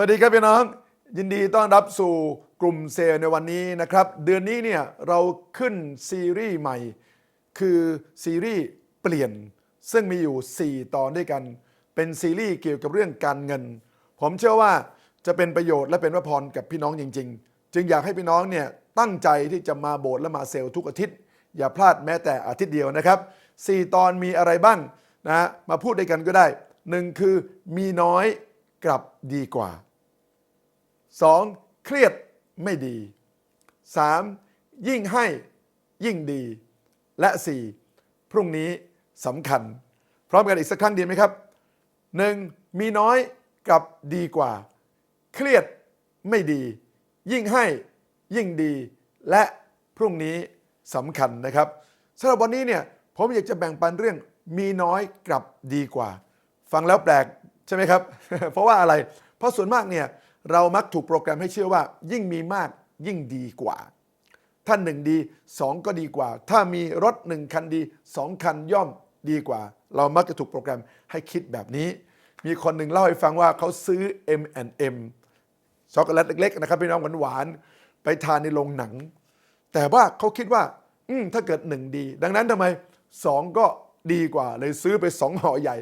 วัสดีครับพี่น้อง ยินดีต้อนรับสู่กลุ่มเซลในวันนี้นะครับ เดือนนี้เนี่ยเราขึ้นซีรีส์ใหม่ คือซีรีส์เปลี่ยน ซึ่งมีอยู่ 4 ตอนด้วยกัน เป็นซีรีส์เกี่ยวกับเรื่องการเงิน ผมเชื่อว่าจะเป็นประโยชน์และเป็นพระพรกับพี่น้องจริง ๆ จึงอยากให้พี่น้องเนี่ยตั้งใจที่จะมาโบสถ์และมาเซลทุกอาทิตย์ อย่าพลาดแม้แต่อาทิตย์เดียวนะครับ 4 ตอนมีอะไรบ้างนะมาพูดด้วยกันก็ได้หนึ่งคือมีน้อยกลับดีกว่า 2. เครียดไม่ดี 3. ยิ่งให้ยิ่งดี และ 4. พรุ่งนี้สำคัญ พร้อมกันอีกสักครั้งดีไหมครับ 1. มีน้อยกับดีกว่า เครียดไม่ดี ยิ่งให้ยิ่งดี และพรุ่งนี้สำคัญนะครับสำหรับวันนี้เนี่ยผมอยากจะแบ่งปันเรื่องมีน้อยกลับดีกว่า ฟังแล้วแปลกใช่ไหมครับ เพราะว่าอะไร เพราะส่วนมากเนี่ย เรามักถูกโปรแกรมให้เชื่อว่า ยิ่งมีมากยิ่งดีกว่า ถ้าหนึ่งดีสองก็ดีกว่า ถ้ามีรถหนึ่งคันดีสองคันย่อมดีกว่า เรามักจะถูกโปรแกรมให้คิดแบบนี้ มีคนหนึ่งเล่าให้ฟังว่าเขาซื้อ M&M ช็อกโกแลตเล็กๆนะครับพี่น้องหวานๆไปทานในโรงหนัง แต่ว่าเขาคิดว่า อืถ้าเกิดหนึ่งดี ดังนั้นทำไมสองก็ดีกว่าเลยซื้อไปสองห่อใหญ่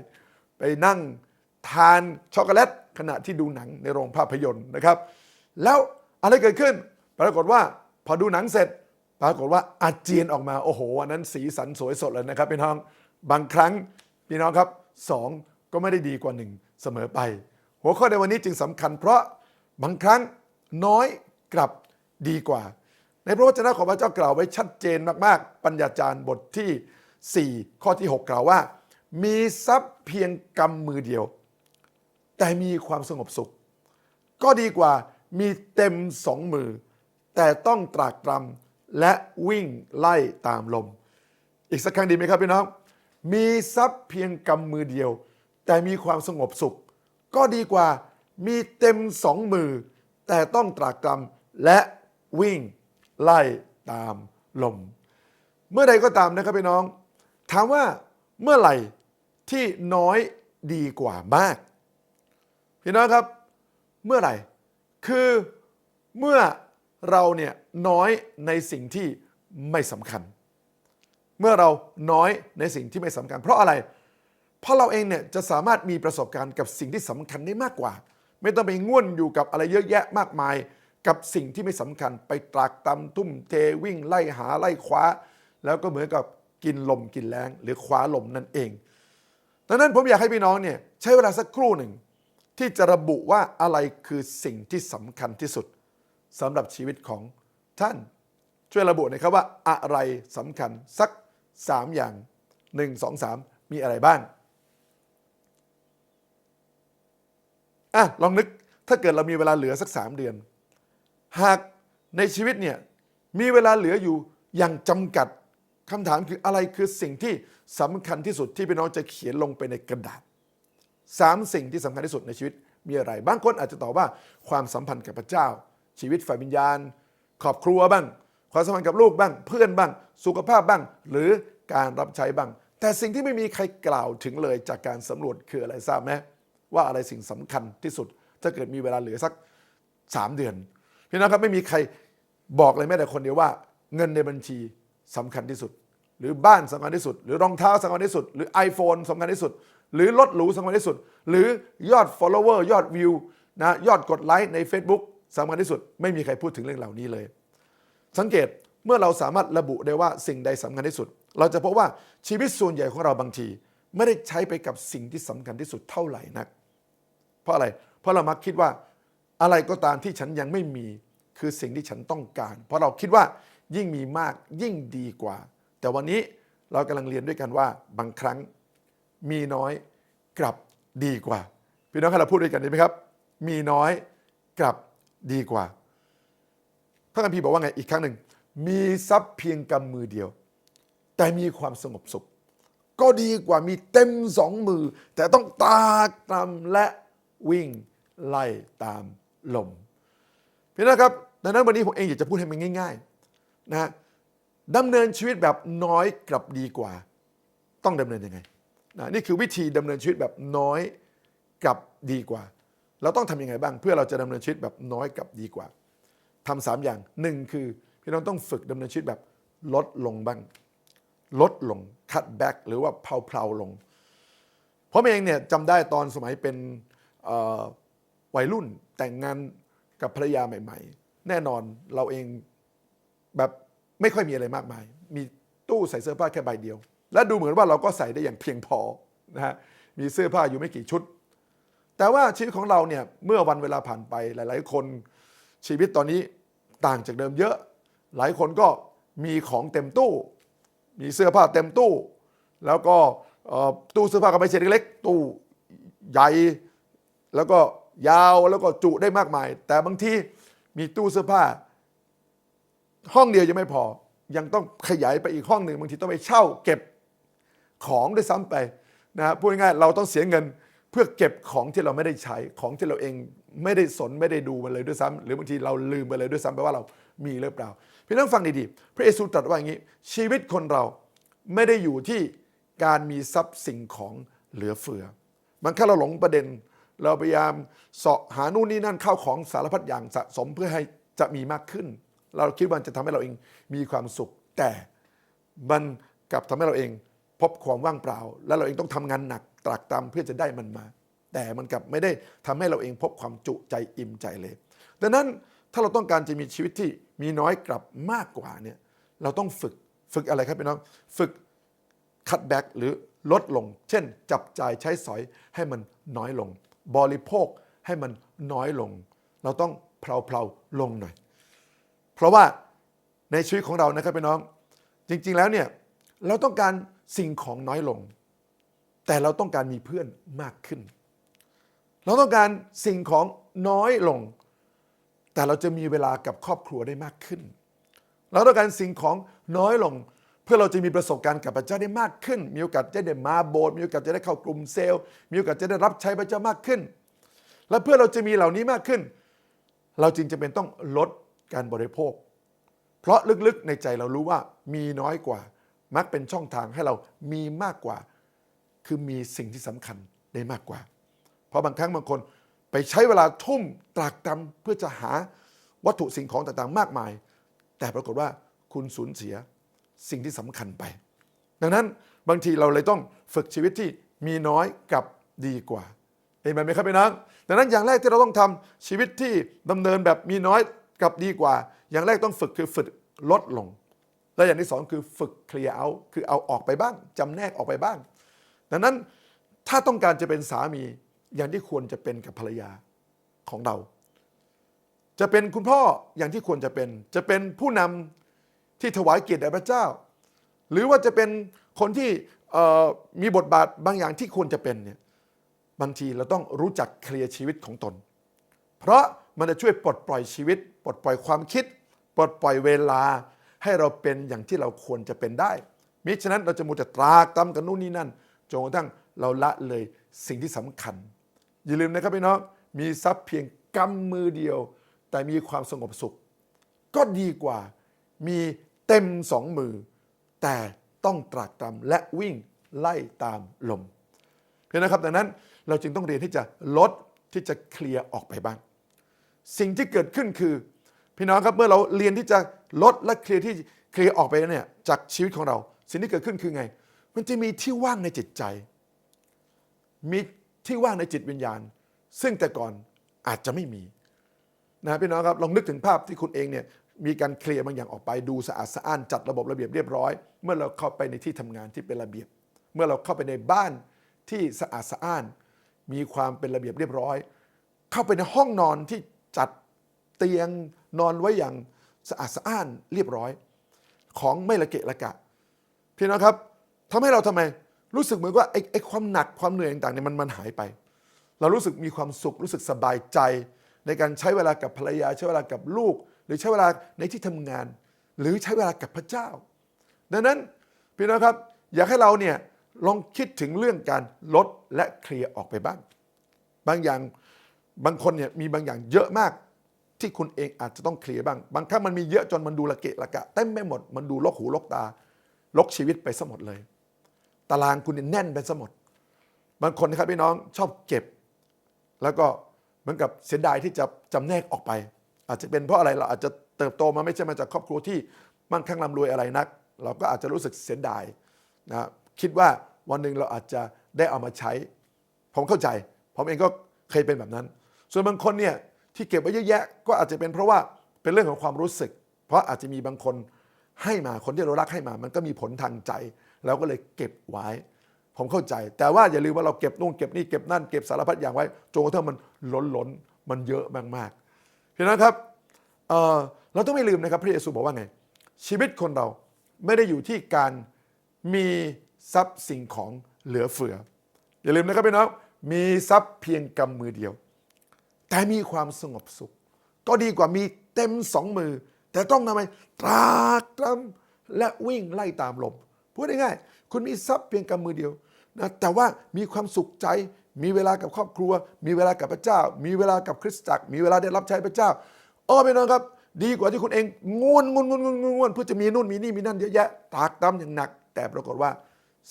ไปนั่งทานช็อกโกแลต ขณะที่ดูหนังในโรงภาพยนตร์นะครับ แล้วอะไรเกิดขึ้น ปรากฏว่าพอดูหนังเสร็จ ปรากฏว่าอาเจียนออกมาโอ้โหอันนั้นสีสันสวยสดเลยนะครับพี่น้องบางครั้งพี่น้องครับสองก็ไม่ได้ดีกว่าหนึ่งเสมอไป หัวข้อในวันนี้จึงสำคัญ เพราะบางครั้งน้อยกลับดีกว่า ในพระวจนะของพระเจ้ากล่าวไว้ชัดเจนมากๆ ปัญญาจารย์บทที่ 4 ข้อที่ 6 กล่าวว่า มีทรัพย์เพียงกำมือเดียว แต่มีความสงบสุข ก็ดีกว่ามีเต็มสองมือ แต่ต้องตรากตรำและวิ่งไล่ตามลม อีกสักครั้งดีไหมครับพี่น้อง มีทรัพย์เพียงกำมือเดียว แต่มีความสงบสุข ก็ดีกว่ามีเต็มสองมือ แต่ต้องตรากตรำและวิ่งไล่ตามลม เมื่อใดก็ตามนะครับพี่น้อง ถามว่าเมื่อไหร่ที่น้อยดีกว่ามาก พี่น้องครับเมื่อไหร่ คือเมื่อเราเนี่ยน้อยในสิ่งที่ไม่สำคัญ เมื่อเราน้อยในสิ่งที่ไม่สำคัญ เพราะอะไร เพราะเราเองเนี่ยจะสามารถมีประสบการณ์กับสิ่งที่สำคัญได้มากกว่า ไม่ต้องไปง่วนอยู่กับอะไรเยอะแยะมากมาย กับสิ่งที่ไม่สำคัญ ไปตรากตำทุ่มเทวิ่งไล่หาไล่คว้า แล้วก็เหมือนกับกินลมกินแรงหรือคว้าลมนั่นเองดังนั้นผมอยากให้พี่น้องเนี่ยใช้เวลาสักครู่หนึ่ง ที่จะระบุว่าอะไรคือสิ่งที่สำคัญที่สุดสำหรับชีวิตของท่านช่วยระบุหน่อยครับว่าอะไรสำคัญสัก 3 อย่าง 1 2 3 มีอะไรบ้างอะลองนึกถ้าเกิดเรามีเวลาเหลือสัก 3 เดือน หากในชีวิตเนี่ยมีเวลาเหลืออยู่อย่างจำกัดคำถามคืออะไรคือสิ่งที่สำคัญที่สุดที่พี่น้องจะเขียนลงไปในกระดาษ สามสิ่งที่สำคัญที่สุดในชีวิตมีอะไร บางคนอาจจะตอบว่าความสัมพันธ์กับพระเจ้า ชีวิตฝ่ายวิญญาณครอบครัวบ้าง ความสัมพันธ์กับลูกบ้าง เพื่อนบ้าง สุขภาพบ้าง หรือการรับใช้บ้าง แต่สิ่งที่ไม่มีใครกล่าวถึงเลยจากการสำรวจคืออะไรทราบไหมว่าอะไรสิ่งสำคัญที่สุด ถ้าเกิดมีเวลาเหลือสัก 3 เดือนพี่น้องครับไม่มีใครบอกเลยแม้แต่คนเดียวว่า เงินในบัญชีสำคัญที่สุด หรือบ้านสำคัญที่สุด หรือรองเท้าสำคัญที่สุด หรือ iPhone สำคัญที่สุด หรือรถหรูสำคัญที่สุด หรือยอด follower ยอดวิวนะยอดกดไลค์ใน Facebook สำคัญที่สุด ไม่มีใครพูดถึงเรื่องเหล่านี้เลย สังเกตเมื่อเราสามารถระบุได้ว่าสิ่งใดสำคัญที่สุด เราจะพบว่าชีวิตส่วนใหญ่ของเราบางที ไม่ได้ใช้ไปกับสิ่งที่สำคัญที่สุดเท่าไหร่นัก เพราะอะไร เพราะเรามักคิดว่าอะไรก็ตามที่ฉันยังไม่มีคือสิ่งที่ฉันต้องการ เพราะเราคิดว่ายิ่งมีมากยิ่งดีกว่า แต่วันนี้เรากำลังเรียนด้วยกันว่าบางครั้ง มีน้อยกลับดีกว่า พี่น้องครับเราพูดด้วยกันไดีไหมครับ มีน้อยกลับดีกว่าพระคัมภีร์บอกว่าไงอีกครั้งหนึ่ง มีทรัพย์เพียงกำมือเดียว แต่มีความสงบสุข ก็ดีกว่ามีเต็มสองมือ แต่ต้องตากตำและวิ่งไล่ตามลมพี่น้องครับดังนั้นวันนี้ผมเองอยากจะพูดให้มันง่าย ๆนะดำเนินชีวิตแบบน้อยกลับดีกว่า ต้องดำเนินยังไง นะนี่คือวิธีดำเนินชีวิตแบบน้อยกับดีกว่า เราต้องทำยังไงบ้าง เพื่อเราจะดำเนินชีวิตแบบน้อยกับดีกว่าทำสามอย่างหนึ่งคือพี่น้องต้องฝึกดำเนินชีวิตแบบลดลงบ้าง ลดลง cut back หรือว่าเพลาๆลงผมเองเนี่ยจำได้ตอนสมัยเป็นวัยรุ่นแต่งงานกับภรรยาใหม่ ๆ แน่นอนเราเองแบบไม่ค่อยมีอะไรมากมาย มีตู้ใส่เสื้อผ้าแค่ใบเดียว และดูเหมือนว่าเราก็ใส่ได้อย่างเพียงพอนะฮะมีเสื้อผ้าอยู่ไม่กี่ชุด แต่ว่าชีวิตของเราเนี่ยเมื่อวันเวลาผ่านไปหลาย ๆ คนชีวิตตอนนี้ต่างจากเดิมเยอะ หลายคนก็มีของเต็มตู้ มีเสื้อผ้าเต็มตู้ แล้วก็ตู้เสื้อผ้าก็ไม่ใช่เล็กๆตู้ใหญ่แล้วก็ยาวแล้วก็จุได้มากมาย แต่บางทีมีตู้เสื้อผ้า ห้องเดียวยังไม่พอ ยังต้องขยายไปอีกห้องหนึ่งบางทีต้องไปเช่าเก็บ ของด้วยซ้ำไปนะพูดง่ายๆเราต้องเสียเงินเพื่อเก็บของที่เราไม่ได้ใช้ของที่เราเองไม่ได้สนไม่ได้ดูมันเลยด้วยซ้ำหรือบางทีเราลืมไปเลยด้วยซ้ำไปว่าเรามีหรือเปล่า พี่น้องฟังดีๆ พระเยซูตรัสว่าอย่างนี้ ชีวิตคนเราไม่ได้อยู่ที่การมีทรัพย์สิ่งของเหลือเฟือบางครั้งเราหลงประเด็น เราพยายามเสาะหานู่นนี่นั่นเข้าของสารพัดอย่างสะสมเพื่อให้จะมีมากขึ้น เราคิดว่าจะทำให้เราเองมีความสุข แต่มันกลับทำให้เราเอง พบความว่างเปล่า และเราเองต้องทำงานหนักตรากตรำเพื่อจะได้มันมา แต่มันกลับไม่ได้ทำให้เราเองพบความจุใจอิ่มใจเลย ดังนั้นถ้าเราต้องการจะมีชีวิตที่มีน้อยกลับมากกว่าเนี่ยเราต้องฝึกฝึกอะไรครับพี่น้องฝึกคัดแบ็กหรือลดลง เช่น จับจ่ายใช้สอยให้มันน้อยลง บริโภคให้มันน้อยลง เราต้องเพลาๆลงหน่อย เพราะว่าในชีวิตของเรานะครับพี่น้อง จริง ๆแล้วเนี่ยเราต้องการ สิ่งของน้อยลง แต่เราต้องการมีเพื่อนมากขึ้น เราต้องการสิ่งของน้อยลง แต่เราจะมีเวลากับครอบครัวได้มากขึ้น เราต้องการสิ่งของน้อยลง เพื่อเราจะมีประสบการณ์กับพระเจ้าได้มากขึ้น มีโอกาสจะได้มาโบสถ์มีโอกาสจะได้เข้ากลุ่มเซลล์ มีโอกาสจะได้รับใช้พระเจ้ามากขึ้น และเพื่อเราจะมีเหล่านี้มากขึ้น เราจึงจะเป็นต้องลดการบริโภค เพราะลึกๆในใจเรารู้ว่ามีน้อยกว่า มักเป็นช่องทางให้เรามีมากกว่า คือมีสิ่งที่สำคัญได้มากกว่า เพราะบางครั้งบางคนไปใช้เวลาทุ่มตรากตรำเพื่อจะหาวัตถุสิ่งของต่างๆ มากมาย แต่ปรากฏว่าคุณสูญเสียสิ่งที่สำคัญไป ดังนั้นบางทีเราเลยต้องฝึกชีวิตที่มีน้อยกับดีกว่าเห็นไหมครับพี่น้องดังนั้นอย่างแรกที่เราต้องทำชีวิตที่ดำเนินแบบมีน้อยกับดีกว่า อย่างแรกต้องฝึกคือฝึกลดลง และอย่างที่สองคือฝึกเคลียร์เอาคือเอาออกไปบ้างจำแนกออกไปบ้าง ดังนั้นถ้าต้องการจะเป็นสามีอย่างที่ควรจะเป็นกับภรรยาของเรา จะเป็นคุณพ่ออย่างที่ควรจะเป็น จะเป็นผู้นำที่ถวายเกียรติแด่พระเจ้า หรือว่าจะเป็นคนที่มีบทบาทบางอย่างที่ควรจะเป็นเนี่ยบางทีเราต้องรู้จักเคลียร์ชีวิตของตน เพราะมันจะช่วยปลดปล่อยชีวิต ปลดปล่อยความคิด ปลดปล่อยเวลา ให้เราเป็นอย่างที่เราควรจะเป็นได้ มิฉะนั้นเราจะมัวแต่ตรากตรำกันนู่นนี่นั่นจนกระทั่งเราละเลยสิ่งที่สำคัญ อย่าลืมนะครับพี่น้องมีทรัพย์เพียงกำมือเดียว แต่มีความสงบสุข ก็ดีกว่ามีเต็มสองมือ แต่ต้องตรากตรำและวิ่งไล่ตามลมเพราะฉะครับดังนั้นเราจึงต้องเรียนที่จะลดที่จะเคลียร์ออกไปบ้าง สิ่งที่เกิดขึ้นคือ พี่น้องครับเมื่อเราเรียนที่จะลดและเคลียร์ที่เคลียร์ออกไปเนี่ยจากชีวิตของเรา สิ่งที่เกิดขึ้นคือไง มันจะมีที่ว่างในจิตใจ มีที่ว่างในจิตวิญญาณ ซึ่งแต่ก่อนอาจจะไม่มีนะพี่น้องครับลองนึกถึงภาพที่คุณเองเนี่ยมีการเคลียร์บางอย่างออกไปดูสะอาดสะอ้านจัดระบบระเบียบเรียบร้อย เมื่อเราเข้าไปในที่ทำงานที่เป็นระเบียบ เมื่อเราเข้าไปในบ้านที่สะอาดสะอ้าน มีความเป็นระเบียบเรียบร้อย เข้าไปในห้องนอนที่จัดเตียง นอนไว้อย่างสะอาดสะอ้านเรียบร้อย ของไม่ละเกะละกะพี่น้องครับทำให้เราทำไมรู้สึกเหมือนว่าไอ้ไอ้ความหนักความเหนื่อยต่างๆเนี่ยมันมันหายไป เรารู้สึกมีความสุขรู้สึกสบายใจ ในการใช้เวลากับภรรยา ใช้เวลากับลูก หรือใช้เวลาในที่ทำงาน หรือใช้เวลากับพระเจ้า ดังนั้นพี่น้องครับอยากให้เราเนี่ยลองคิดถึงเรื่องการลดและเคลียร์ออกไปบ้าง บางอย่างบางคนเนี่ยมีบางอย่างเยอะมาก ที่คุณเองอาจจะต้องเคลียร์บ้าง บางครั้งมันมีเยอะจนมันดูละเกะละกะเต็มไม่หมด มันดูลกหูลกตา ลกชีวิตไปซะหมดเลย ตารางคุณแน่นไปซะหมด บางคนนะครับพี่น้องชอบเก็บ แล้วก็เหมือนกับเสียดายที่จะจำแนกออกไป อาจจะเป็นเพราะอะไรเราอาจจะเติบโตมาไม่ใช่มาจากครอบครัวที่มั่งคั่งร่ำรวยอะไรนัก เราก็อาจจะรู้สึกเสียดายนะคิดว่าวันหนึ่งเราอาจจะได้เอามาใช้ ผมเข้าใจ ผมเองก็เคยเป็นแบบนั้น ส่วนบางคนเนี่ย ที่เก็บไว้เยอะแยะ ก็อาจจะเป็นเพราะว่าเป็นเรื่องของความรู้สึก เพราะอาจจะมีบางคนให้มาคนที่เรารักให้มา มันก็มีผลทางใจเราก็เลยเก็บไว้ ผมเข้าใจ แต่ว่าอย่าลืมว่าเราเก็บนู่นเก็บนี่เก็บนั่นเก็บสารพัดอย่างไว้จนกระทั่งมันล้นล้นมันเยอะมากๆเพราะฉะนั้นครับเเราต้องไม่ลืมนะครับพระเยซูบอกว่าไง ชีวิตคนเราไม่ได้อยู่ที่การมีทรัพย์สิ่งของเหลือเฟือ อย่าลืมนะครับพี่น้องมีทรัพย์เพียงกำมือเดียว แต่มีความสงบสุข ก็ดีกว่ามีเต็มสองมือ แต่ต้องทำไมตรากตรำและวิ่งไล่ตามลมพูดง่ายๆคุณมีทรัพย์เพียงกำมือเดียวนะแต่ว่ามีความสุขใจ มีเวลากับครอบครัว มีเวลากับพระเจ้า มีเวลากับคริสตจักร มีเวลาได้รับใช้พระเจ้าอ้อพี่น้องครับ ดีกว่าที่คุณเองง่วนง่วนง่วนง่วนง่วนเพื่อจะมีนู่นมีนี่มีนั่นเยอะแยะตากตำอย่างหนัก แต่ปรากฏว่า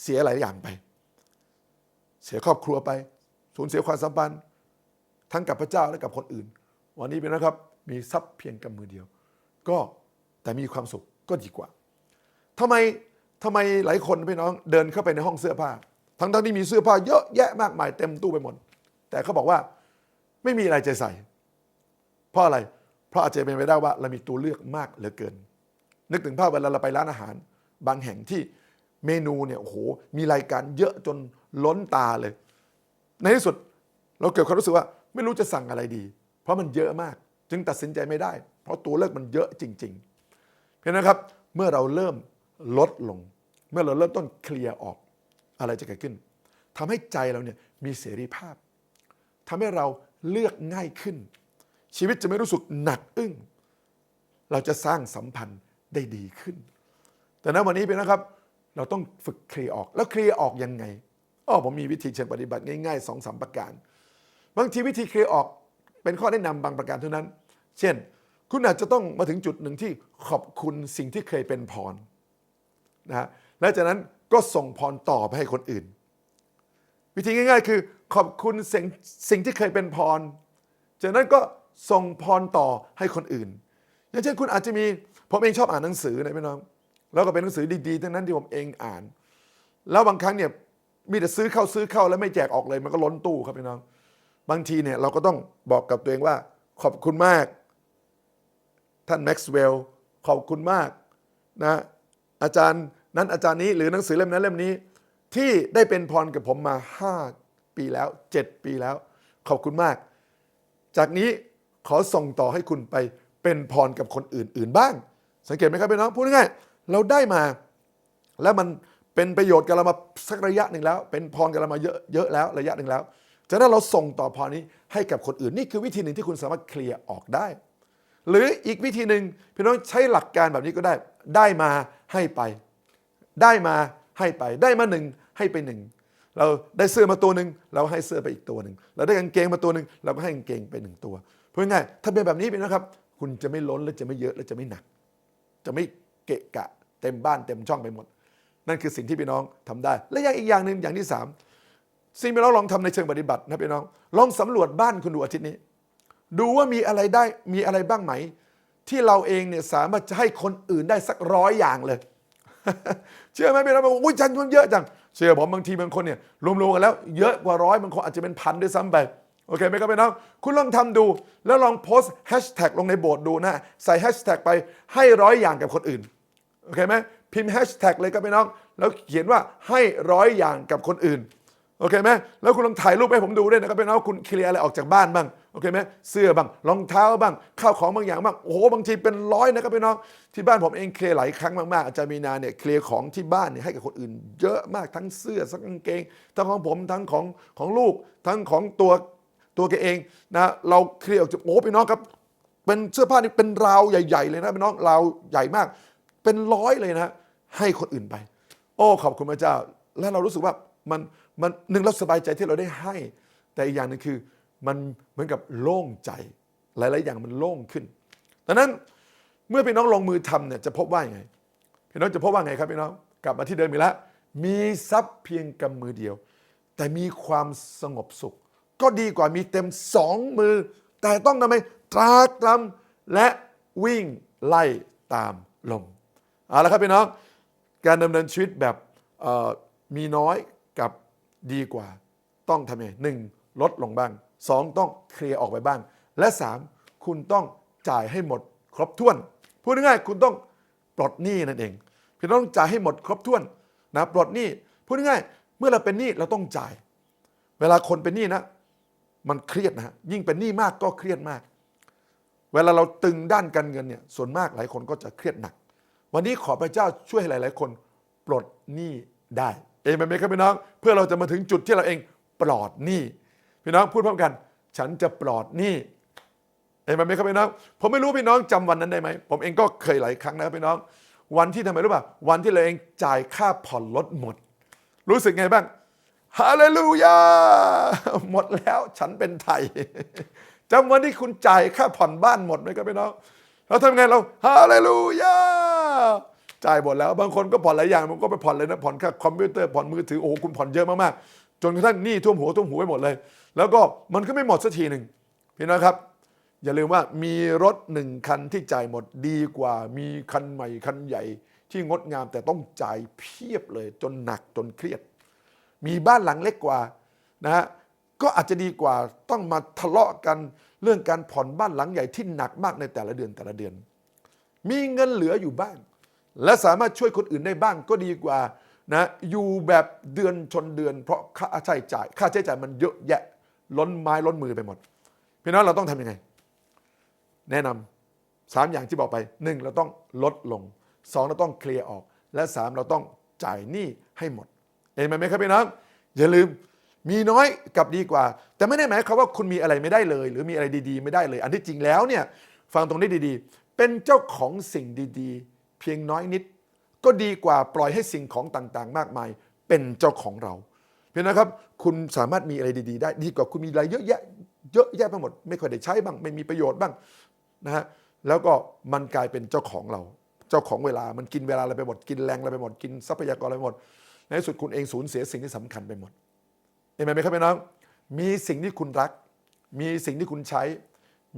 เสียหลายอย่างไป เสียครอบครัวไป สูญเสียความสัมพันธ์ ทั้งกับพระเจ้าและกับคนอื่น วันนี้เป็นนะครับมีทรัพย์เพียงกำมือเดียว ก็แต่มีความสุขก็ดีกว่าทำไมทำไมหลายคนพี่น้องเดินเข้าไปในห้องเสื้อผ้า ทั้งทั้งที่มีเสื้อผ้าเยอะแยะมากมายเต็มตู้ไปหมดแต่เขาบอกว่าไม่มีอะไรจะใส่ เพราะอะไร เพราะอาจจะเป็นไปได้ว่าเรามีตัวเลือกมากเหลือเกิน นึกถึงภาพเวลาเราไปร้านอาหาร บางแห่งที่เมนูเนี่ยโอ้โหมีรายการเยอะจนล้นตาเลย ในที่สุดเราเกิดความรู้สึกว่า ไม่รู้จะสั่งอะไรดี เพราะมันเยอะมาก จึงตัดสินใจไม่ได้ เพราะตัวเลือกมันเยอะจริง ๆ เพราะฉะครับเมื่อเราเริ่มลดลง เมื่อเราเริ่มต้นเคลียร์ออกอะไรจะเกิดขึ้นทำให้ใจเราเนี่ยมีเสรีภาพทำให้เราเลือกง่ายขึ้น ชีวิตจะไม่รู้สึกหนักอึ้งเราจะสร้างสัมพันธ์ได้ดีขึ้น แต่ณวันนี้เป็นนะครับเราต้องฝึกเคลียร์ออกแล้วเคลียร์ออกยังไงอ๋อผมมีวิธีเชิงปฏิบัติง่ายๆสองสามประการ บางทีวิธีเคลียร์ออกเป็นข้อแนะนำบางประการเท่านั้น เช่น คุณอาจจะต้องมาถึงจุดหนึ่งที่ขอบคุณสิ่งที่เคยเป็นพรนะฮะและจากนั้นก็ส่งพรต่อไปให้คนอื่น วิธีง่าย ๆ คือขอบคุณสิ่งสิ่งที่เคยเป็นพร จากนั้นก็ส่งพรต่อให้คนอื่น อย่างเช่นคุณอาจจะมีผมเองชอบอ่านหนังสือนะพี่น้อง แล้วก็เป็นหนังสือดีๆทั้งนั้นที่ผมเองอ่าน แล้วบางครั้งเนี่ยมีแต่ซื้อเข้าซื้อเข้าแล้วไม่แจกออกเลยมันก็ล้นตู้ครับพี่น้อง บางทีเนี่ยเราก็ต้องบอกกับตัวเองว่า ขอบคุณมาก ท่านแม็กซ์เวลล์ขอบคุณมากนะอาจารย์นั้นอาจารย์นี้หรือหนังสือเล่มนั้นเล่มนี้ ที่ได้เป็นพรกับผมมา 5 ปีแล้ว 7 ปีแล้ว ขอบคุณมาก จากนี้ขอส่งต่อให้คุณไปเป็นพรกับคนอื่น ๆ บ้าง สังเกตไหมครับพี่น้องพูดง่ายๆเราได้มา แล้วมันเป็นประโยชน์กับเรามาสักระยะหนึ่งแล้ว เป็นพรกับเรามาเยอะเยอะแล้วระยะหนึ่งแล้ว จากนั้นเราส่งต่อพรนี้ให้กับคนอื่นนี่คือวิธีหนึ่งที่คุณสามารถเคลียร์ออกได้ หรืออีกวิธีหนึ่งพี่น้องใช้หลักการแบบนี้ก็ได้ ได้มาให้ไป ได้มาให้ไป ได้มาหนึ่งให้ไปหนึ่งเราได้เสื้อมาตัวหนึ่งเราให้เสื้อไปอีกตัวหนึ่งเราได้กางเกงมาตัวหนึ่งเราก็ให้กางเกงไปหนึ่งตัวพูดง่ายถ้าเป็นแบบนี้เป็นนะครับ คุณจะไม่ล้นและจะไม่เยอะและจะไม่หนัก จะไม่เกะกะเต็มบ้านเต็มช่องไปหมด นั่นคือสิ่งที่พี่น้องทำได้ และอย่างอีกอย่างหนึ่งอย่างที่สาม สิ่งพี่น้องลองทำในเชิงปฏิบัตินะพี่น้อง ลองสำรวจบ้านคุณดูอาทิตย์นี้ ดูว่ามีอะไรได้มีอะไรบ้างไหม ที่เราเองเนี่ยสามารถจะให้คนอื่นได้สักร้อยอย่างเลย เชื่อไหมพี่น้องบอกอุ้ยจันมันเยอะจังเชื่อผมบางทีบางคนเนี่ยรวมๆกันแล้วเยอะกว่าร้อยบางคนอาจจะเป็นพันด้วยซ้ำไปโอเคไหมครับพี่น้อง คุณลองทำดู แล้วลองโพสต์แฮชแท็กลงในโบสถ์ดูนะ ใส่แฮชแท็กไปให้ร้อยอย่างกับคนอื่น โอเคไหมพิมพ์แฮชแท็กเลยครับพี่น้อง แล้วเขียนว่าให้ร้อยอย่างกับคนอื่น โอเคไหมแล้วคุณลองถ่ายรูปให้ผมดูด้วยนะครับพี่น้องคุณเคลียร์อะไรออกจากบ้านบ้างโอเคไหมเสื้อบ้างรองเท้าบ้างข้าวของบางอย่างบ้างโอ้โหบางทีเป็นร้อยนะครับพี่น้องที่บ้านผมเองเคลียร์หลายครั้งมากๆอาจารย์มีนาเนี่ยเคลียร์ของที่บ้านเนี่ยให้กับคนอื่น เยอะมากทั้งเสื้อทั้งกางเกง ทั้งของผมทั้งของของลูก ทั้งของตัวตัวแกเองนะเราเคลียร์ออกจากโอ้พี่น้องครับเป็นเสื้อผ้านี่เป็นราวใหญ่ ๆ เลยนะพี่น้องราวใหญ่มาก เป็นร้อยเลยนะ ให้คนอื่นไป โอ้ขอบคุณพระเจ้า และเรารู้สึกว่ามัน มันหนึ่งเราสบายใจที่เราได้ให้ แต่อีกอย่างหนึ่งคือมันเหมือนกับโล่งใจ หลาย ๆ อย่างมันโล่งขึ้นดังนั้นเมื่อพี่น้องลงมือทำเนี่ยจะพบว่าอย่างไงพี่น้องจะพบว่าไงครับพี่น้องกลับมาที่เดิมอีกแล้ว มีทรัพย์เพียงกำมือเดียว แต่มีความสงบสุข ก็ดีกว่ามีเต็มสองมือ แต่ต้องทำไมตรากตรำและวิ่งไล่ตามลมเอาละครับพี่น้องการดำเนินชีวิตแบบมีน้อยกับ ดีกว่า ต้องทำยังไงหนึ่งลดลงบ้างสองต้องเคลียร์ออกไปบ้าง และสามคุณต้องจ่ายให้หมดครบถ้วน พูดง่ายๆคุณต้องปลดหนี้นั่นเองพี่ต้องจ่ายให้หมดครบถ้วนนะปลดหนี้พูดง่ายๆเมื่อเราเป็นหนี้เราต้องจ่าย เวลาคนเป็นหนี้นะ มันเครียดนะฮะยิ่งเป็นหนี้มากก็เครียดมาก เวลาเราตึงด้านการเงินเนี่ยส่วนมากหลายคนก็จะเครียดหนัก วันนี้ขอพระเจ้าช่วยให้หลาย ๆ คน ปลดหนี้ได้ เองไหมครับพี่น้อง เพื่อเราจะมาถึงจุดที่เราเองปลอดหนี้พี่น้องพูดพร้อมกัน ฉันจะปลอดหนี้เองไหมครับพี่น้อง ผมไม่รู้พี่น้องจำวันนั้นได้ไหมผมเองก็เคยหลายครั้งนะครับพี่น้อง วันที่ทำไมรู้ป่ะวันที่เราเองจ่ายค่าผ่อนรถหมด รู้สึกไงบ้างฮาเลลูยาหมดแล้วฉันเป็นไทยจำวันที่คุณจ่ายค่าผ่อนบ้านหมดไหมครับพี่น้องเราทำไงเราฮาเลลูยา จ่ายหมดแล้ว บางคนก็ผ่อนหลายอย่างมันก็ไปผ่อนเลยนะผ่อนค่าคอมพิวเตอร์ผ่อนมือถือโอ้โหคุณผ่อนเยอะมากๆจนกระทั่งหนี้ท่วมหัวท่วมหัวไปหมดเลย แล้วก็มันก็ไม่หมดสักทีหนึ่งพี่น้องครับอย่าลืมว่ามีรถหนึ่งคันที่จ่ายหมดดีกว่า มีคันใหม่คันใหญ่ ที่งดงามแต่ต้องจ่ายเพียบเลย จนหนักจนเครียด มีบ้านหลังเล็กกว่านะฮะก็อาจจะดีกว่าต้องมาทะเลาะกันเรื่องการผ่อนบ้านหลังใหญ่ที่หนักมากในแต่ละเดือนแต่ละเดือน มีเงินเหลืออยู่บ้าง และสามารถช่วยคนอื่นได้บ้างก็ดีกว่านะอยู่แบบเดือนชนเดือน เพราะค่าใช้จ่าย ค่าใช้จ่ายมันเยอะแยะล้นไม้ล้นมือไปหมดพี่น้องเราต้องทำยังไง แนะนำสามอย่างที่บอกไปหนึ่งเราต้องลดลงสองเราต้องเคลียร์ออก และสามเราต้องจ่ายหนี้ให้หมดเห็นไหมครับพี่น้องอย่าลืมมีน้อยกับดีกว่า แต่ไม่ได้หมายความว่าคุณมีอะไรไม่ได้เลย หรือมีอะไรดีๆ ไม่ได้เลย อันที่จริงแล้วเนี่ยฟังตรงนี้ดีๆ เป็นเจ้าของสิ่งดีๆ พียงน้อยนิด ก็ดีกว่าปล่อยให้สิ่งของต่างๆ มากมาย เป็นเจ้าของเรา เพียงนะครับ คุณสามารถมีอะไรดีๆ ได้ดีกว่าคุณมีอะไรเยอะแยะเยอะแยะไปหมด ไม่ค่อยได้ใช้บ้าง ไม่มีประโยชน์บ้างนะฮะแล้วก็มันกลายเป็นเจ้าของเรา เจ้าของเวลามันกินเวลาเราไปหมดกินแรงเราไปหมดกินทรัพยากรเราไปหมด ในที่สุดคุณเองสูญเสียสิ่งที่สำคัญไปหมดเห็นไหมครับพี่น้องมีสิ่งที่คุณรัก มีสิ่งที่คุณใช้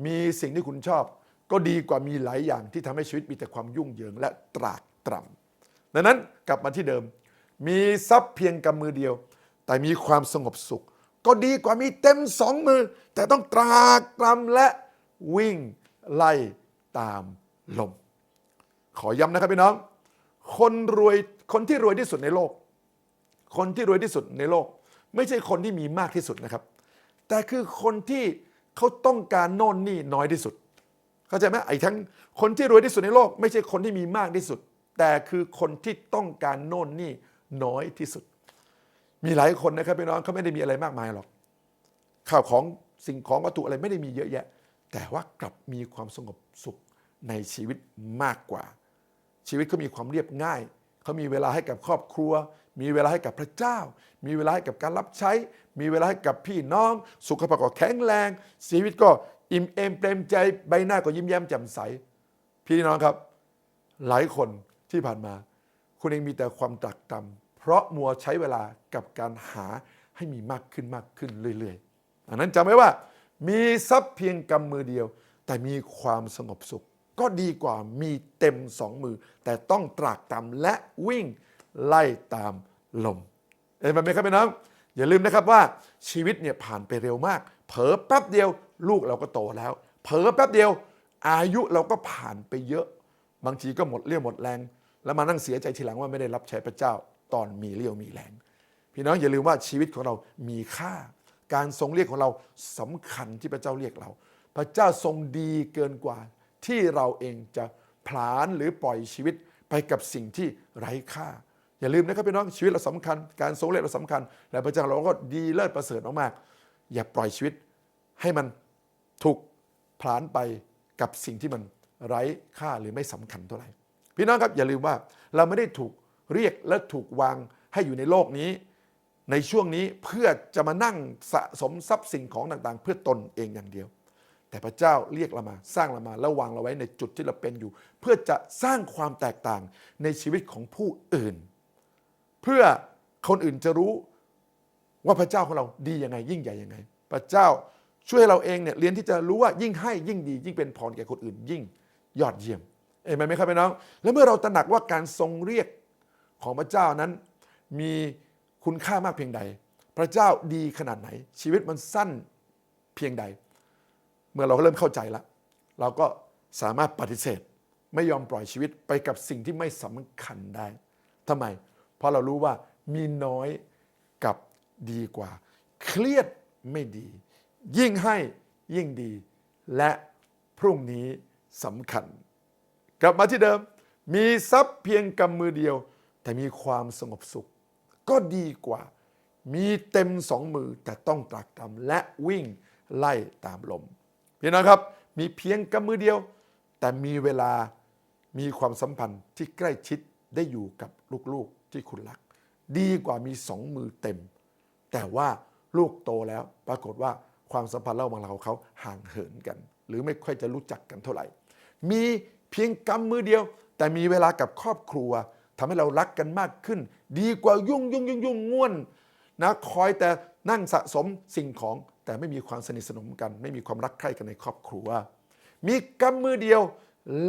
มีสิ่งที่คุณชอบ ก็ดีกว่ามีหลายอย่างที่ทำให้ชีวิตมีแต่ความยุ่งเหยิงและตรากตรำดังนั้นกลับมาที่เดิม มีทรัพย์เพียงกำมือเดียว แต่มีความสงบสุข ก็ดีกว่ามีเต็มสองมือ แต่ต้องตรากตรำและวิ่งไล่ตามลม ขอย้ำนะครับพี่น้อง คนรวยคนที่รวยที่สุดในโลก คนที่รวยที่สุดในโลก ไม่ใช่คนที่มีมากที่สุดนะครับ แต่คือคนที่เขาต้องการโน่นนี่น้อยที่สุด เข้าใจไหมไอ้ทั้งคนที่รวยที่สุดในโลก ไม่ใช่คนที่มีมากที่สุด แต่คือคนที่ต้องการโน่นนี่น้อยที่สุด มีหลายคนนะครับพี่น้องเขาไม่ได้มีอะไรมากมายหรอกข้าวของสิ่งของวัตถุอะไรไม่ได้มีเยอะแยะ แต่ว่ากลับมีความสงบสุขในชีวิตมากกว่า ชีวิตเขามีความเรียบง่ายเขามีเวลาให้กับครอบครัว มีเวลาให้กับพระเจ้า มีเวลาให้กับการรับใช้ มีเวลาให้กับพี่น้อง สุขภาพก็แข็งแรง ชีวิตก็ อิ่มเอมเปรมใจใบหน้าก็ยิ้มแย้มแจ่มใส พี่น้องครับ หลายคนที่ผ่านมา คุณเองมีแต่ความตรักตรำเพราะมัวใช้เวลากับการหาให้มีมากขึ้นมากขึ้นเรื่อยๆอันนั้นจำไว้ว่า มีทรัพย์เพียงกำมือเดียว แต่มีความสงบสุข ก็ดีกว่ามีเต็มสองมือ แต่ต้องตรากตรำและวิ่งไล่ตามลมเห็นไหมครับพี่น้องอย่าลืมนะครับว่าชีวิตเนี่ยผ่านไปเร็วมาก เผลอแป๊บเดียว ลูกเราก็โตแล้ว เผลอแป๊บเดียว อายุเราก็ผ่านไปเยอะ บางทีก็หมดเรี่ยวหมดแรง แล้วมานั่งเสียใจทีหลังว่าไม่ได้รับใช้พระเจ้าตอนมีเรี่ยวมีแรง พี่น้องอย่าลืมว่าชีวิตของเรามีค่า การทรงเรียกของเราสำคัญที่พระเจ้าเรียกเรา พระเจ้าทรงดีเกินกว่า ที่เราเองจะผลาญหรือปล่อยชีวิตไปกับสิ่งที่ไร้ค่าอย่าลืมนะครับพี่น้องชีวิตเราสำคัญ การทรงเรียกเราสำคัญ และพระเจ้าเราก็ดีเลิศประเสริฐมากๆ อย่าปล่อยชีวิตให้มันถูกผลาญไปกับสิ่งที่มันไร้ค่าหรือไม่สำคัญเท่าไหร่พี่น้องครับอย่าลืมว่าเราไม่ได้ถูกเรียกและถูกวางให้อยู่ในโลกนี้ ในช่วงนี้เพื่อจะมานั่งสะสมทรัพย์สิ่งของต่างๆ เพื่อตนเองอย่างเดียว แต่พระเจ้าเรียกเรามา สร้างเรามาแล้ววางเราไว้ในจุดที่เราเป็นอยู่ เพื่อจะสร้างความแตกต่างในชีวิตของผู้อื่น เพื่อคนอื่นจะรู้ ว่าพระเจ้าของเราดียังไง ยิ่งใหญ่ยังไง พระเจ้าช่วยให้เราเองเนี่ยเรียนที่จะรู้ว่ายิ่งให้ยิ่งดี ยิ่งเป็นพรแก่คนอื่น ยิ่งยอดเยี่ยมเอเมนไหมครับพี่น้อง แล้วเมื่อเราตระหนักว่าการทรงเรียกของพระเจ้านั้น มีคุณค่ามากเพียงใด พระเจ้าดีขนาดไหน ชีวิตมันสั้นเพียงใด เมื่อเราเริ่มเข้าใจแล้วเราก็สามารถปฏิเสธ ไม่ยอมปล่อยชีวิตไปกับสิ่งที่ไม่สำคัญได้ทำไม เพราะเรารู้ว่ามีน้อย ดีกว่า เครียดไม่ดี ยิ่งให้ยิ่งดี และพรุ่งนี้สำคัญ กลับมาที่เดิม มีทรัพย์เพียงกำมือเดียว แต่มีความสงบสุข ก็ดีกว่า มีเต็มสองมือแต่ต้องตรากตรำและวิ่งไล่ตามลมพี่น้องครับ มีเพียงกำมือเดียว แต่มีเวลามีความสัมพันธ์ที่ใกล้ชิดได้อยู่กับลูกๆที่คุณรัก ดีกว่ามีสองมือเต็ม แต่ว่าลูกโตแล้วปรากฏว่าความสัมพันธ์ระหว่างเราเขาห่างเหินกัน หรือไม่ค่อยจะรู้จักกันเท่าไหร่ มีเพียงกำมือเดียว แต่มีเวลากับครอบครัวทำให้เรารักกันมากขึ้น ดีกว่ายุ่งยุ่งยุ่งยุ่งง่วนนะคอยแต่นั่งสะสมสิ่งของแต่ไม่มีความสนิทสนมกัน ไม่มีความรักใคร่กันในครอบครัว มีกำมือเดียว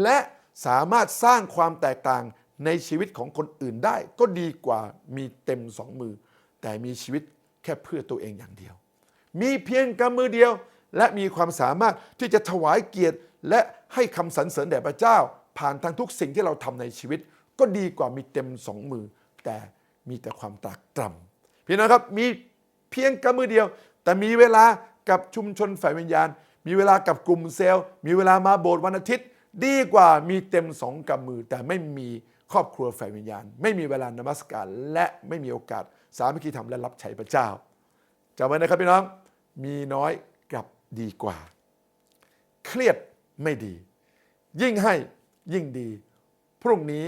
และสามารถสร้างความแตกต่างในชีวิตของคนอื่นได้ ก็ดีกว่ามีเต็มสองมือ แต่มีชีวิต แค่เพื่อตัวเองอย่างเดียว มีเพียงกำมือเดียวและมีความสามารถที่จะถวายเกียรติ และให้คำสรรเสริญแด่พระเจ้า ผ่านทางทุกสิ่งที่เราทำในชีวิต ก็ดีกว่ามีเต็มสองมือ แต่มีแต่ความตรากตรำพี่น้องครับมีเพียงกำมือเดียว แต่มีเวลากับชุมชนฝ่ายวิญญาณ มีเวลากับกลุ่มเซลล์ มีเวลามาโบสถ์วันอาทิตย์ ดีกว่ามีเต็มสองกำมือแต่ไม่มี ครอบครัวฝ่ายวิญญาณ ไม่มีเวลานมัสการ และไม่มีโอกาส สามัคคีธรรมและรับใช้พระเจ้าจำไว้นะครับพี่น้องมีน้อยกับดีกว่า เครียดไม่ดี ยิ่งให้ยิ่งดี พรุ่งนี้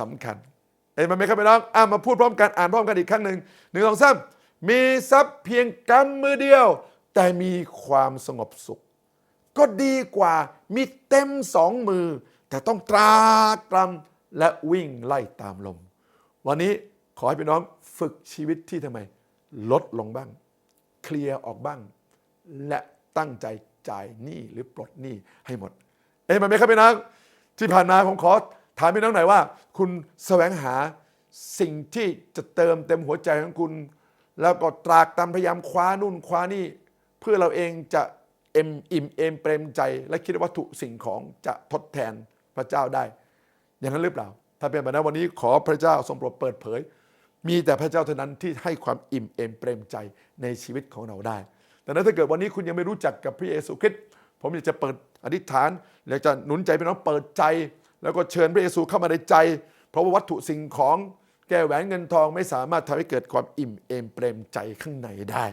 สำคัญเห็นไหมครับพี่น้องอ่ามาพูดพร้อมกันอ่านพร้อมกันอีกครั้งหนึ่งหนึ่งสองสามมีทรัพย์เพียงกำมือเดียว แต่มีความสงบสุข ก็ดีกว่ามีเต็มสองมือ แต่ต้องตรากตรำ และวิ่งไล่ตามลม วันนี้ขอให้พี่น้องฝึกชีวิตที่ทำไม ลดลงบ้าง เคลียร์ออกบ้าง และตั้งใจจ่ายหนี้หรือปลดหนี้ให้หมด เอ้ยมันไหมครับพี่น้องที่ผ่านมาผมขอถามพี่น้องหน่อยว่า คุณแสวงหาสิ่งที่จะเติมเต็มหัวใจของคุณ แล้วก็ตรากตามพยายามคว้านู่นคว้านี่ เพื่อเราเองจะเอ็มอิ่มเอมเปรมใจ และคิดว่าวัตถุสิ่งของจะทดแทนพระเจ้าได้ อย่างนั้นหรือเปล่า ถ้าเป็นแบบนั้นวันนี้ขอพระเจ้าทรงโปรดเปิดเผย มีแต่พระเจ้าเท่านั้นที่ให้ความอิ่มเอมเปรมใจในชีวิตของเราได้แต่นั้นถ้าเกิดวันนี้คุณยังไม่รู้จักกับพระเยซูคริสต์ผมอยากจะเปิดอธิษฐานอยากจะหนุนใจพี่น้องเปิดใจ แล้วก็เชิญพระเยซูเข้ามาในใจ เพราะว่าวัตถุสิ่งของแก้วแหวนเงินทองไม่สามารถทำให้เกิดความอิ่มเอมเปรมใจข้างในได้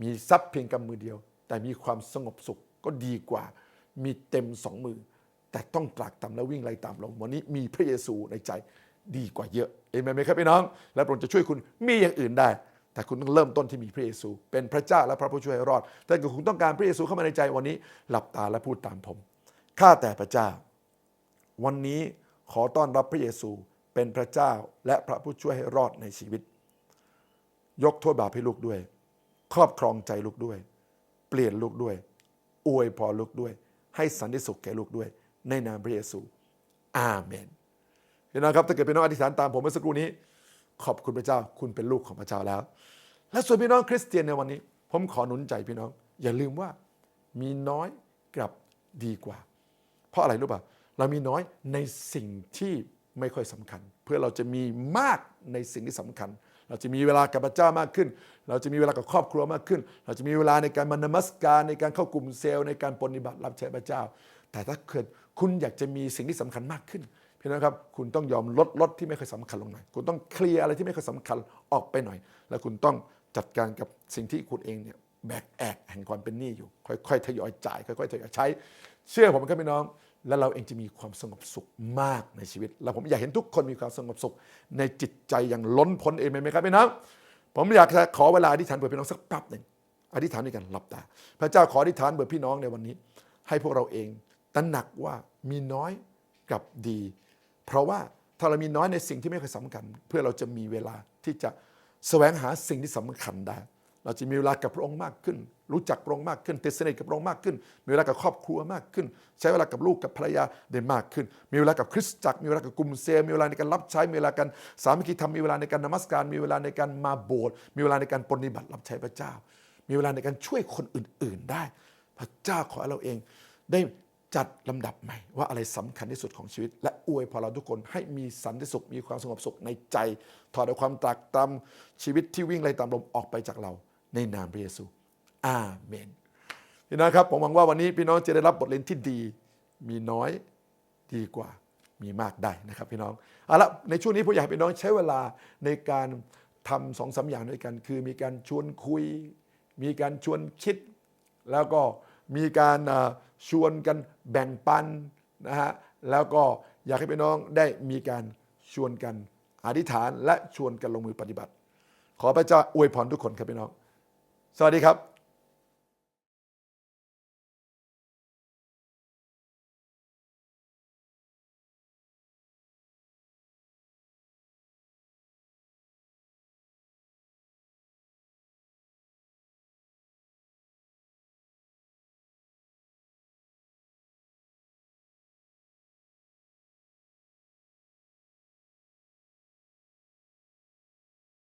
มีทรัพย์เพียงกำมือเดียว แต่มีความสงบสุขก็ดีกว่า มีเต็มสองมือ แต่ต้องตรากตำและวิ่งไล่ตามลมวันนี้มีพระเยซูในใจดีกว่าเยอะเห็นไหมครับพี่น้อง และพระองค์จะช่วยคุณมีอย่างอื่นได้ แต่คุณต้องเริ่มต้นที่มีพระเยซู เป็นพระเจ้าและพระผู้ช่วยให้รอดแต่ถ้าคุณต้องการพระเยซูเข้ามาในใจวันนี้หลับตาและพูดตามผมข้าแต่พระเจ้า วันนี้ขอต้อนรับพระเยซูเป็นพระเจ้าและพระผู้ช่วยให้รอดในชีวิต ยกโทษบาปให้ลูกด้วย ครอบครองใจลูกด้วย เปลี่ยนลูกด้วย อวยพรลูกด้วย ให้สันติสุขแก่ลูกด้วย ในนามพระเยซูอาเมนพี่น้องครับถ้าเกิดพี่น้องอธิษฐานตามผมเมื่อสักครู่นี้ ขอบคุณพระเจ้าคุณเป็นลูกของพระเจ้าแล้ว และส่วนพี่น้องคริสเตียนในวันนี้ ผมขอหนุนใจพี่น้อง อย่าลืมว่ามีน้อยกลับดีกว่า เพราะอะไรรู้ป่ะเรามีน้อยในสิ่งที่ไม่ค่อยสำคัญ เพื่อเราจะมีมากในสิ่งที่สำคัญ เราจะมีเวลากับพระเจ้ามากขึ้น เราจะมีเวลากับครอบครัวมากขึ้น เราจะมีเวลาในการมานมัสการในการเข้ากลุ่มเซลล์ในการปฏิบัติรับใช้พระเจ้า แต่ถ้าเกิด คุณอยากจะมีสิ่งที่สำคัญมากขึ้นพี่น้องครับคุณต้องยอมลดลดที่ไม่เคยสำคัญลงหน่อย คุณต้องเคลียร์อะไรที่ไม่เคยสำคัญออกไปหน่อย แล้วคุณต้องจัดการกับสิ่งที่คุณเองเนี่ยแบกแอกแห่งความเป็นหนี้อยู่ ค่อยๆทยอยจ่ายค่อยๆทยอยใช้ เชื่อผมครับพี่น้อง แล้วเราเองจะมีความสงบสุขมากในชีวิต แล้วผมอยากเห็นทุกคนมีความสงบสุข ในจิตใจอย่างล้นพ้นเองไหมครับพี่น้องผมอยากจะขอเวลาอธิษฐานเผื่อพี่น้องสักแป๊บหนึ่งอธิษฐานด้วยกันหลับตา พระเจ้าขออธิษฐานเผื่อพี่น้องในวันนี้ ให้พวกเราเอง ตระหนักว่ามีน้อยกับดี เพราะว่าถ้าเรามีน้อยในสิ่งที่ไม่ค่อยสำคัญ เพื่อเราจะมีเวลาที่จะแสวงหาสิ่งที่สำคัญได้ เราจะมีเวลากับพระองค์มากขึ้น รู้จักพระองค์มากขึ้นติดสนิทกับพระองค์มากขึ้น มีเวลากับครอบครัวมากขึ้น ใช้เวลากับลูกกับภรรยาได้มากขึ้น มีเวลากับคริสตจักร มีเวลากับกลุ่มเซลมีเวลาในการรับใช้ มีเวลาการสามัคคีธรรม มีเวลาในการนมัสการ มีเวลาในการมาโบสถ์ มีเวลาในการปฏิบัติรับใช้พระเจ้า มีเวลาในการช่วยคนอื่น ๆได้ พระเจ้าขอเราเองได้ จัดลำดับใหม่ว่าอะไรสำคัญที่สุดของชีวิต และอวยพรเราทุกคนให้มีสันติสุขมีความสงบสุขในใจ ถอดความตรากตรำชีวิตที่วิ่งไล่ตามลมออกไปจากเรา ในนามพระเยซู อาเมนพี่น้องครับผมหวังว่าวันนี้พี่น้องจะได้รับบทเรียนที่ดี มีน้อยดีกว่ามีมากได้นะครับพี่น้องเอาละในช่วงนี้ผมอยากให้พี่น้องใช้เวลาในการทำสองสาอย่างด้วยกัน คือมีการชวนคุย มีการชวนคิด แล้วก็มีการอ่า ชวนกันแบ่งปันนะฮะแล้วก็อยากให้พี่น้องได้มีการชวนกันอธิษฐานและชวนกันลงมือปฏิบัติ ขอพระเจ้าอวยพรทุกคนครับพี่น้อง สวัสดีครับ